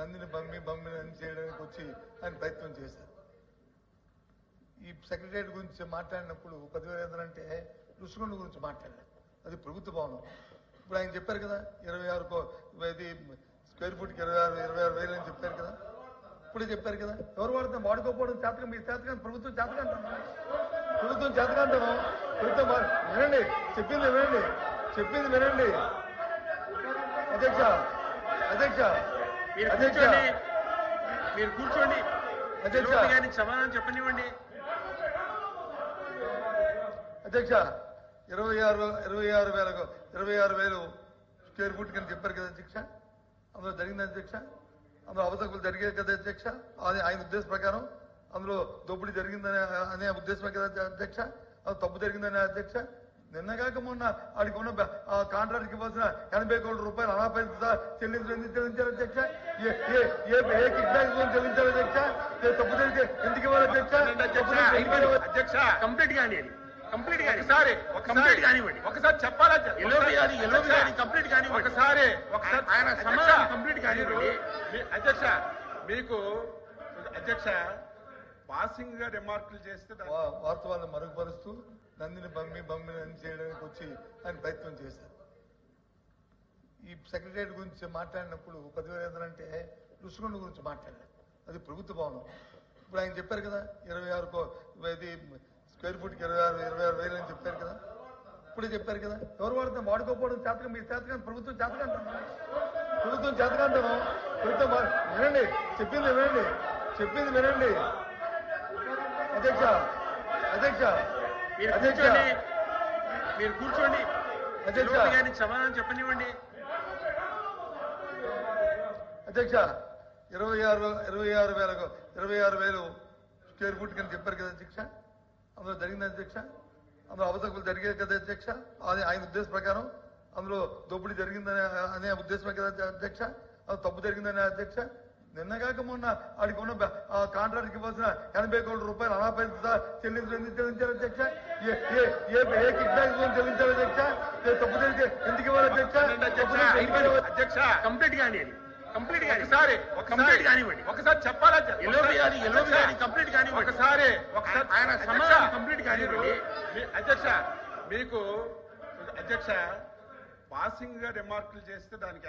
నందిని బమ్మి బమ్మిని అని చేయడానికి వచ్చి ఆయన ప్రయత్నం చేశారు. ఈ సెక్రటరియట్ గురించి మాట్లాడినప్పుడు పదివేల అంటే ఋషికొండ గురించి మాట్లాడారు. అది ప్రభుత్వ భవనం. ఇప్పుడు ఆయన చెప్పారు కదా ఇరవై ఆరు ఇది స్క్వేర్ ఫుట్కి ఇరవై ఆరు ఇరవై ఆరు వేలు అని చెప్పారు కదా. ఇప్పుడే చెప్పారు కదా ఎవరు వాడుతాం వాడుకోకపోవడం చేతకం మీ చేతకం ప్రభుత్వం చేతకంటాం ప్రభుత్వం చేతకంటాము ప్రభుత్వం వినండి చెప్పింది వినండి చెప్పింది వినండి. అధ్యక్ష అధ్యక్ష. మీరు కూర్చోండి. మీరు కూర్చోండి. అధ్యక్ష. వినోద్ గారికి సమాధానం చెప్పనివ్వండి. అధ్యక్ష! ఇరవై ఆరు ఇరవై ఆరు వేలకు ఇరవై ఆరు వేలు స్క్వేర్ ఫుట్ కింద చెప్పారు కదా అధ్యక్ష? అందులో జరిగింది అధ్యక్ష? అందులో అవతకులు జరిగాయి కదా అధ్యక్ష? అది ఆయన ఉద్దేశం ప్రకారం అందులో దోపిడీ జరిగిందనే అనే ఉద్దేశమే కదా అధ్యక్ష? అది తప్పు జరిగిందనే అధ్యక్ష? నిన్నగాక మొన్న ఆడికి ఉన్న ఆ కాంట్రాక్ట్కి ఇవ్వాల్సిన ఎనభై కోట్ల రూపాయలు అనాపేత చెల్లించడం ఎందుకు చెల్లించారు అధ్యక్ష ఏ ఏ ఏ కిక్ బ్యాక్ చెల్లించారు అధ్యక్ష తప్పు జరిగితే ఎందుకు ఇవ్వాలి అధ్యక్ష? అధ్యక్ష కంప్లీట్ కానివ్వండి. కంప్లీట్ కానీ ఒకసారి కంప్లీట్ కానివ్వండి. ఒకసారి చెప్పాలా ఎల్ఓబి గారి కంప్లీట్ కానివ్వండి. ఒకసారి ఒకసారి ఆయన సమాధానం కంప్లీట్ కానివ్వండి. అధ్యక్ష మీకు అధ్యక్ష పాసింగ్గా రిమార్కులు చేస్తే వాస్తవాలను మరుగుపరుస్తూ నందిని బమ్మి బమ్మిని చేయడానికి వచ్చి ఆయన ప్రయత్నం చేశారు. ఈ సెక్రటరియట్ గురించి మాట్లాడినప్పుడు పదివేల అంటే రుషికొండ గురించి మాట్లాడారు. అది ప్రభుత్వ భవనం. ఇప్పుడు ఆయన చెప్పారు కదా ఇరవై ఆరు ఇది స్క్వేర్ ఫుట్కి ఇరవై ఆరు ఇరవై ఆరు వేలు అని చెప్పారు కదా. ఇప్పుడే చెప్పారు కదా ఎవరు వాడితే వాడుకోకపోవడం చేతకం మీ చేతకం ప్రభుత్వం చేతకంటాము ప్రభుత్వం చేతకంటాము ప్రభుత్వం వినండి చెప్పింది వినండి చెప్పింది వినండి. అధ్యక్ష అధ్యక్ష మీరు కూర్చోండి. మీరు కూర్చోండి. అధ్యక్ష. గారికి సమాధానం చెప్పనివ్వండి. అధ్యక్ష ఇరవై ఆరు ఇరవై ఆరు వేలకు ఇరవై ఆరు వేలు స్క్వేర్ ఫుట్ కింద చెప్పారు కదా అధ్యక్ష? అందులో జరిగింది అధ్యక్ష? అందులో అవతకులు జరిగాయి కదా అధ్యక్ష? అది ఆయన ఉద్దేశం ప్రకారం అందులో దోపిడీ జరిగిందనే అనే ఉద్దేశమే కదా అధ్యక్ష? అది తప్పు జరిగిందనే అధ్యక్ష? నిన్నగాక మొన్న ఆడికి ఉన్న ఆ కాంట్రాక్ట్కి ఇవ్వాల్సిన ఎనభై కోట్ల రూపాయలు అనాపేత చెల్లించడం ఎందుకు చెల్లించారు అధ్యక్ష ఏ ఏ ఏ ఏ కిక్ బ్యాక్ చెల్లించారు అధ్యక్ష ఏ తప్పు జరిగితే ఎందుకు ఇవ్వాలి అధ్యక్ష? అధ్యక్ష. కంప్లీట్ కానివ్వండి. కంప్లీట్ కానీ ఒకసారి కంప్లీట్ కానివ్వండి. ఒకసారి చెప్పాలా? ఎల్ఓబి గారి ఎల్ఓబి గారి కంప్లీట్ కానివ్వండి. ఒకసారి ఒకసారి. ఆయన సమాధానం కంప్లీట్ కానివ్వండి. అధ్యక్ష మీకు అధ్యక్ష పాసింగ్గా రిమార్కులు చేస్తే దానికి